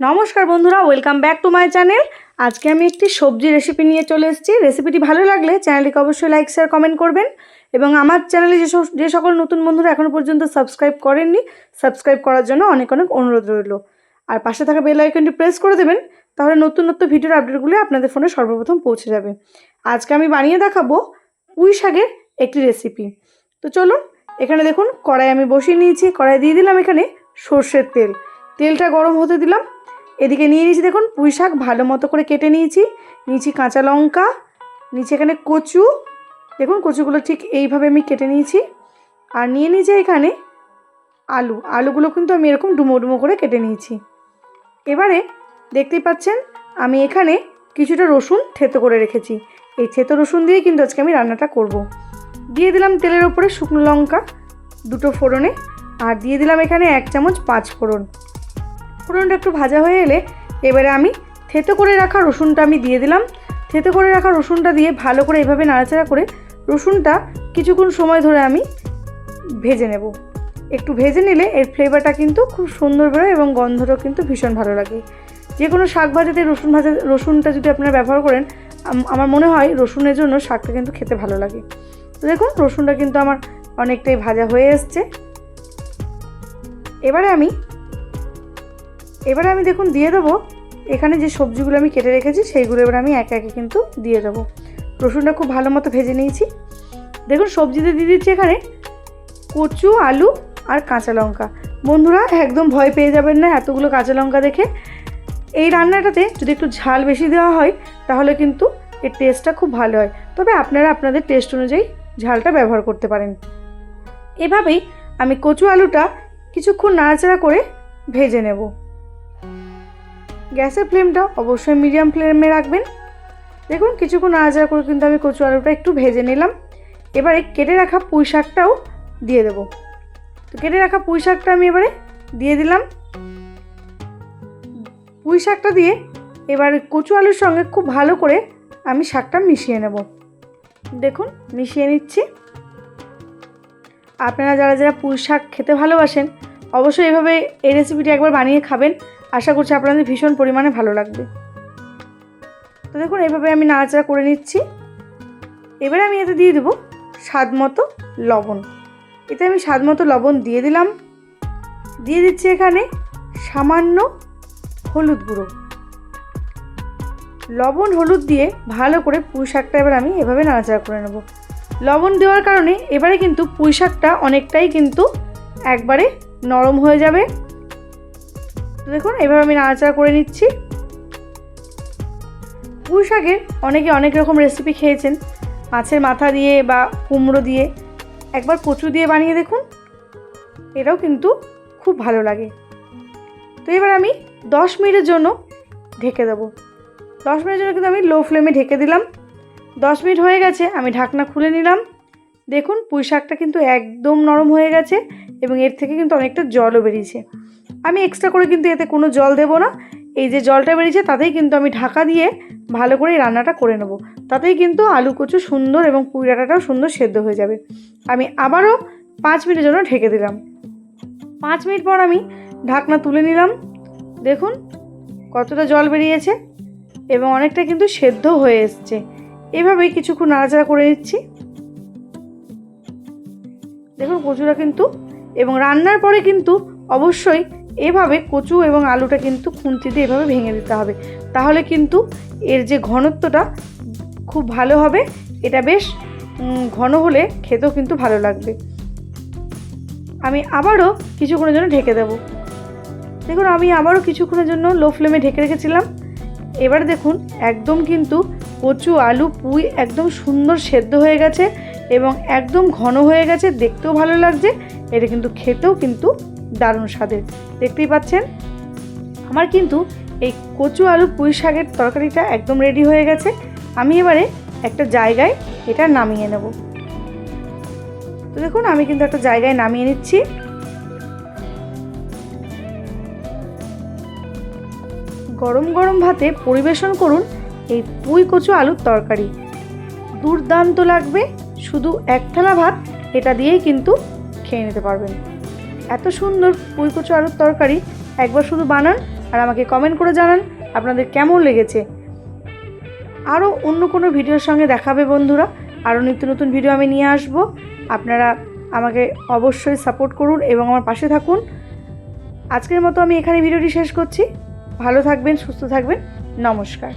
নমস্কার বন্ধুরা welcome back to my channel আজকে আমি একটি সবজি রেসিপি নিয়ে চলে এসেছি। রেসিপিটি ভালো লাগলে চ্যানেলটিকে অবশ্যই লাইক শেয়ার কমেন্ট করবেন। এবং আমার চ্যানেলে যে যে সকল নতুন বন্ধুরা এখনও পর্যন্ত সাবস্ক্রাইব করেননি সাবস্ক্রাইব করার জন্য অনেক অনেক অনুরোধ রইল। আর পাশে থাকা বেল আইকনটি প্রেস করে দেবেন, তাহলে নতুন নতুন ভিডিওর আপডেটগুলো আপনাদের ফোনে সর্বপ্রথম পৌঁছে যাবে। আজকে আমি বানিয়ে দেখাবো পুঁই শাকের একটি রেসিপি তো চলুন, এখানে দেখুন, কড়াই আমি বসিয়ে নিয়েছি। কড়াই দিয়ে দিলাম এখানে সর্ষের তেল। তেলটা গরম হতে দিলাম। এদিকে নিয়ে নিয়েছি দেখুন, পুঁই শাক ভালো মতো করে কেটে নিয়েছি। নিয়েছি কাঁচা লঙ্কা নিচে এখানে কচু। দেখুন, কচুগুলো ঠিক এইভাবে আমি কেটে নিয়েছি। আর নিয়ে নিয়েছি এখানে আলু। আলুগুলো কিন্তু আমি এরকম ডুমো ডুমো করে কেটে নিয়েছি। এবারে দেখতেই পাচ্ছেন, আমি এখানে কিছুটা রসুন থেতো করে রেখেছি। এই থেতো রসুন দিয়ে কিন্তু আজকে আমি রান্নাটা করব। দিয়ে দিলাম তেলের ওপরে শুকনো লঙ্কা দুটো ফোড়নে। আর দিয়ে দিলাম এখানে এক চামচ পাঁচ ফোড়ন ফোড়নটা একটু ভাজা হয়ে এলে এবারে আমি থেতো করে রাখা রসুনটা আমি দিয়ে দিলাম। থেতো করে রাখা রসুনটা দিয়ে ভালো করে এভাবে নাড়াচাড়া করে রসুনটা কিছুক্ষণ সময় ধরে আমি ভেজে নেব। একটু ভেজে নিলে এর ফ্লেভারটা কিন্তু খুব সুন্দর বেরোয় এবং গন্ধটাও কিন্তু ভীষণ ভালো লাগে। যে কোনো শাক ভাজাতে রসুন ভাজা, রসুনটা যদি আপনারা ব্যবহার করেন আমার মনে হয় রসুনের জন্য শাকটা কিন্তু খেতে ভালো লাগে। তো দেখুন, রসুনটা কিন্তু আমার অনেকটাই ভাজা হয়ে এসছে। এবারে আমি এবারে আমি দেখুন দিয়ে দেবো। এখানে যে সবজিগুলো আমি কেটে রেখেছি, সেইগুলো এবার আমি একে একে কিন্তু দিয়ে দেবো। রসুনটা খুব ভালো মতো ভেজে নিয়েছি। দেখুন সবজিতে দিয়ে দিচ্ছি এখানে কচু, আলু আর কাঁচা লঙ্কা। বন্ধুরা, একদম ভয় পেয়ে যাবেন না এতগুলো কাঁচা লঙ্কা দেখে। এই রান্নাটাতে যদি একটু ঝাল বেশি দেওয়া হয়, তাহলে কিন্তু এর টেস্টটা খুব ভালো হয়। তবে আপনারা আপনাদের টেস্ট অনুযায়ী ঝালটা ব্যবহার করতে পারেন। এভাবেই আমি কচু, আলুটা কিছুক্ষণ নাড়াচাড়া করে ভেজে নেব। গ্যাসের ফ্লেমটা অবশ্যই মিডিয়াম ফ্লেমে রাখবেন। দেখুন, কিছুক্ষণ নাড়াচাড়া করে কিন্তু আমি কচু আলুটা একটু ভেজে নিলাম। এবারে কেটে রাখা পুঁই শাকটাও দিয়ে দেবো। তো কেটে রাখা পুঁই শাকটা আমি এবারে দিয়ে দিলাম। পুঁই শাকটা দিয়ে এবার কচু আলুর সঙ্গে খুব ভালো করে আমি শাকটা মিশিয়ে নেব। দেখুন, মিশিয়ে নিচ্ছি। আপনারা যারা যারা পুঁই শাক খেতে ভালোবাসেন, অবশ্যই এভাবে এই রেসিপিটি একবার বানিয়ে খাবেন। আশা করছি আপনাদের ভীষণ পরিমাণে ভালো লাগবে। তো দেখুন, এভাবে আমি নাড়াচাড়া করে নিচ্ছি। এবারে আমি এতে দিয়ে দেবো স্বাদ মতো লবণ। এতে আমি স্বাদ মতো লবণ দিয়ে দিলাম। দিয়ে দিচ্ছি এখানে সামান্য হলুদ গুঁড়ো। লবণ হলুদ দিয়ে ভালো করে পুঁই শাকটা এবার আমি এভাবে নাড়াচাড়া করে নেব। লবণ দেওয়ার কারণে এবারে কিন্তু পুঁই শাকটা অনেকটাই কিন্তু একবারে নরম হয়ে যাবে। দেখুন, এভাবে আমি নাড়াচাড়া করে নিচ্ছি। পুঁই শাকের অনেকে অনেক রকম রেসিপি খেয়েছেন। মাছের মাথা দিয়ে বা কুমড়ো দিয়ে। একবার কচু দিয়ে বানিয়ে দেখুন। এটাও কিন্তু খুব ভালো লাগে। তো এবার আমি দশ মিনিটের জন্য ঢেকে দেবো। দশ মিনিটের জন্য কিন্তু আমি লো ফ্লেমে ঢেকে দিলাম। দশ মিনিট হয়ে গেছে, আমি ঢাকনা খুলে নিলাম। দেখুন, পুঁই শাকটা কিন্তু একদম নরম হয়ে গেছে এবং এর থেকে কিন্তু অনেকটা জলও বেরিয়েছে। আমি এক্সট্রা করে কিন্তু এতে কোনো জল দেবো না। এই যে জলটা বেরিয়েছে তাতেই কিন্তু আমি ঢাকা দিয়ে ভালো করে রান্নাটা করে নেব। তাতেই কিন্তু আলু কচু সুন্দর এবং পুঁই ডাঁটাটাও সুন্দর সেদ্ধ হয়ে যাবে। আমি আবারও পাঁচ মিনিটের জন্য ঢেকে দিলাম। পাঁচ মিনিট পর আমি ঢাকনা তুলে নিলাম। দেখুন কতটা জল বেরিয়েছে এবং অনেকটা কিন্তু সেদ্ধ হয়ে এসছে। এভাবেই কিছুক্ষণ নাড়াচাড়া করে নিচ্ছি। দেখুন কচুরা কিন্তু এবং রান্নার পরে কিন্তু অবশ্যই এভাবে কচু এবং আলুটা কিন্তু খুন্তি দিয়ে এভাবে ভেঙে দিতে হবে। তাহলে কিন্তু এর যে ঘনত্বটা খুব ভালো হবে। এটা বেশ ঘন হলে খেতেও কিন্তু ভালো লাগবে। আমি আবারও কিছুক্ষণের জন্য ঢেকে দেবো। দেখুন, আমি আবারও কিছুক্ষণের জন্য লো ফ্লেমে ঢেকে রেখেছিলাম। এবার দেখুন, একদম কিন্তু কচু, আলু, পুঁই একদম সুন্দর সেদ্ধ হয়ে গেছে এবং একদম ঘন হয়ে গেছে। দেখতেও ভালো লাগছে। এটা কিন্তু খেতেও কিন্তু দারুণ স্বাদের। দেখতেই পাচ্ছেন? আমার কিন্তু এই কচু আলু পুঁই শাকের তরকারিটা একদম রেডি হয়ে গেছে। আমি এবারে একটা জায়গায় এটা নামিয়ে নেব। তো দেখুন, আমি কিন্তু একটা জায়গায় নামিয়ে নিচ্ছি। গরম গরম ভাতে পরিবেশন করুন এই পুঁই কচু আলুর তরকারি। দুর্দান্ত লাগবে, শুধু এক থালা ভাত, এটা দিয়েই কিন্তু খেয়ে নিতে পারবেন। এত সুন্দর পুঁই কচু আলুর তরকারি। একবার শুধু বানান আর আমাকে কমেন্ট করে জানান আপনাদের কেমন লেগেছে। আরও অন্য কোনো ভিডিওর সঙ্গে দেখাবে বন্ধুরা। আরও নিত্য নতুন ভিডিও আমি নিয়ে আসব। আপনারা আমাকে অবশ্যই সাপোর্ট করুন এবং আমার পাশে থাকুন। আজকের মতো আমি এখানে ভিডিওটি শেষ করছি। ভালো থাকবেন, সুস্থ থাকবেন। নমস্কার।